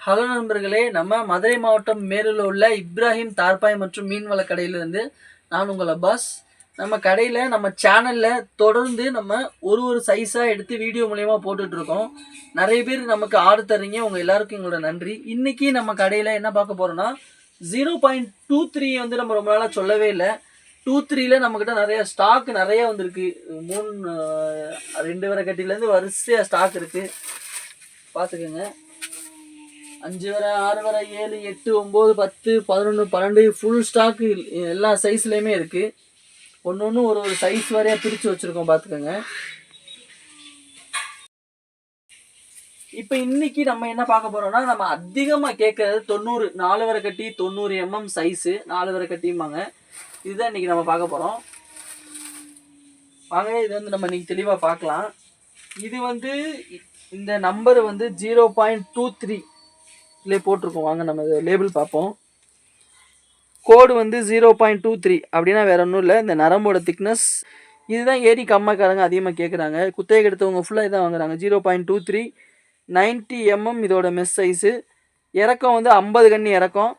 Hello நண்பர்களே நம்ம மதுரை மாவட்டம் மேலூரில் உள்ள இப்ராஹிம் தார்பாய் மற்றும் மீன்வள கடையிலிருந்து நான் உங்களை பாஸ் நம்ம கடையில் நம்ம சேனலில் தொடர்ந்து நம்ம ஒரு ஒரு சைஸாக எடுத்து வீடியோ மூலயமா போட்டுட்ருக்கோம் நிறைய பேர் நமக்கு ஆர்டர் தரீங்க உங்கள் எல்லாருக்கும் எங்களோட நன்றி. இன்றைக்கி நம்ம கடையில் என்ன பார்க்க போகிறோன்னா ஜீரோ பாயிண்ட் டூ த்ரீ வந்து நம்ம ரொம்ப நாளாக சொல்லவே இல்லை. டூ த்ரீல நம்மக்கிட்ட நிறைய ஸ்டாக் நிறைய வந்திருக்கு. மூணு ரெண்டு வரை கட்டிலேருந்து வரிசையாக ஸ்டாக் இருக்குது பார்த்துக்கோங்க. அஞ்சு வரை ஆறு வரை ஏழு எட்டு ஒம்பது பத்து பதினொன்று பன்னெண்டு ஃபுல் ஸ்டாக்கு எல்லா சைஸ்லேயுமே இருக்குது ஒன்று ஒன்று ஒரு ஒரு சைஸ் வரையாக பிரித்து வச்சுருக்கோம் பார்த்துக்கோங்க இப்போ இன்னைக்கு நம்ம என்ன பார்க்க போகிறோம்னா நம்ம அதிகமாக கேட்கறது தொண்ணூறு நாலு வரை கட்டி தொண்ணூறு எம்எம் சைஸு நாலு வரை கட்டிம்பாங்க. இதுதான் இன்னைக்கு நம்ம பார்க்க போகிறோம் வாங்க இது வந்து நம்ம இன்னைக்கு தெளிவாக பார்க்கலாம். இது வந்து இந்த நம்பர் வந்து ஜீரோ பாயிண்ட் டூ த்ரீ இதில் போட்டிருக்கோம். வாங்க நம்ம லேபிள் பார்ப்போம். கோடு வந்து ஜீரோ பாயிண்ட் டூ த்ரீ அப்படின்னா வேற ஒன்றும் இல்லை. இந்த நரம்போட திக்னஸ் இதுதான் ஏரி கம்மாக்காரங்க அதிகமாக கேட்குறாங்க குத்தகை எடுத்தவங்க ஃபுல்லாக இதான் வாங்குறாங்க. Zero point two three ninety mm இதோட மெஸ் சைஸு இறக்கம் வந்து ஐம்பது கண்ணி இறக்கம்.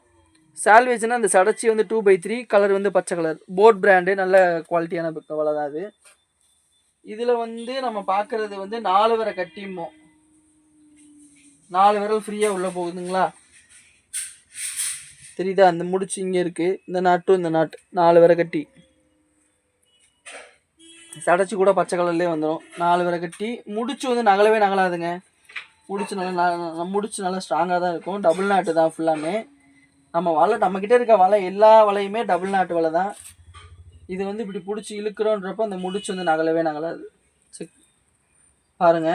சால்வேஜ்னால் அந்த சடச்சி வந்து டூ பை த்ரீ கலர் வந்து பச்சை கலர் போட் பிராண்டு நல்ல குவாலிட்டியான வலை தான் அது. இதில் வந்து நம்ம பார்க்குறது வந்து நாலு வரை கட்டிமோ? நாலு விரல் ஃப்ரீயாக உள்ளே போகுதுங்களா? தெரியுதா? அந்த முடிச்சு இங்கே இருக்குது இந்த நாட்டும் இந்த நாட்டு நாலு விரை கட்டி. சடைச்சி கூட பச்சை கலர்லேயே வந்துடும் நாலு விரை கட்டி. முடிச்சு வந்து நகலவே நகலாதுங்க. முடிச்சு நல்லா முடிச்சு நல்லா ஸ்ட்ராங்காக தான் இருக்கும். டபுள் நாட்டு தான் ஃபுல்லாமே நம்ம வலை நம்மக்கிட்ட இருக்க வலை எல்லா வலையுமே டபுள் நாட்டு வலை தான். இது வந்து இப்படி பிடிச்சி இழுக்கிறோன்றப்போ அந்த முடிச்சு வந்து நகலவே நகலாது. செக் பாருங்க.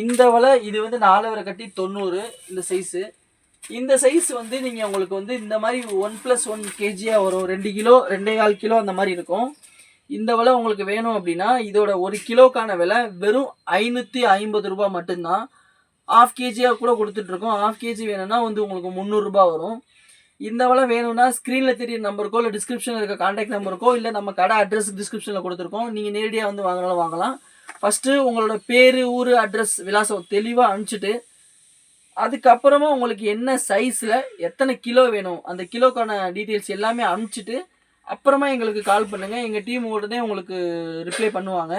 இந்த வலை இது வந்து நாலு வரை கட்டி தொண்ணூறு இந்த சைஸு இந்த சைஸ் வந்து நீங்கள் உங்களுக்கு வந்து இந்த மாதிரி ஒன் ப்ளஸ் ஒன் கேஜியாக வரும். ரெண்டு கிலோ ரெண்டே கால் கிலோ அந்த மாதிரி இருக்கும். இந்த விலை உங்களுக்கு வேணும் அப்படின்னா இதோட ஒரு கிலோக்கான விலை வெறும் ஐநூற்றி ஐம்பது ரூபாய் மட்டும்தான். ஆஃப் கேஜியாக கூட கொடுத்துட்ருக்கோம் ஆஃப் கேஜி வேணும்னா வந்து உங்களுக்கு முந்நூறுரூபா வரும். இந்த விலை வேணும்னா ஸ்க்ரீனில் தெரிய நம்பருக்கோ இல்லை டிஸ்கிரிப்ஷனில் இருக்க காண்டாக்ட் நம்பருக்கோ இல்லை நம்ம கடை அட்ரஸ் டிஸ்கிரிப்ஷனில் கொடுத்துருக்கோம். நீங்கள் நேரடியாக வந்து வாங்கினாலும் வாங்கலாம். ஃபஸ்ட்டு உங்களோட பேர் ஊர் அட்ரஸ் விலாசம் தெளிவாக அனுப்பிச்சிட்டு அதுக்கப்புறமா உங்களுக்கு என்ன சைஸில் எத்தனை கிலோ வேணும் அந்த கிலோக்கான டீட்டெயில்ஸ் எல்லாமே அனுப்பிச்சிட்டு அப்புறமா எங்களுக்கு கால் பண்ணுங்கள் எங்கள் டீம் உடனே உங்களுக்கு ரிப்ளை பண்ணுவாங்க.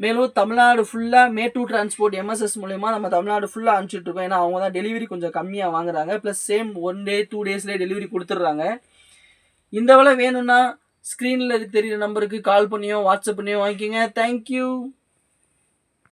மேலும் தமிழ்நாடு ஃபுல்லாக மேட்டூர் டிரான்ஸ்போர்ட் எம்எஸ்எஸ் மூலயமா நம்ம தமிழ்நாடு ஃபுல்லாக அனுப்பிச்சிட்ருக்கோம் ஏன்னா அவங்க தான் டெலிவரி கொஞ்சம் கம்மியாக வாங்குறாங்க. Plus same one day two டேஸ்லேயே delivery கொடுத்துட்றாங்க. இந்த வேலை வேணும்னா ஸ்க்ரீனில் தெரியிற நம்பருக்கு கால் பண்ணியோ வாட்ஸ்அப் பண்ணியோ வாங்கிக்கோங்க. தேங்க்யூ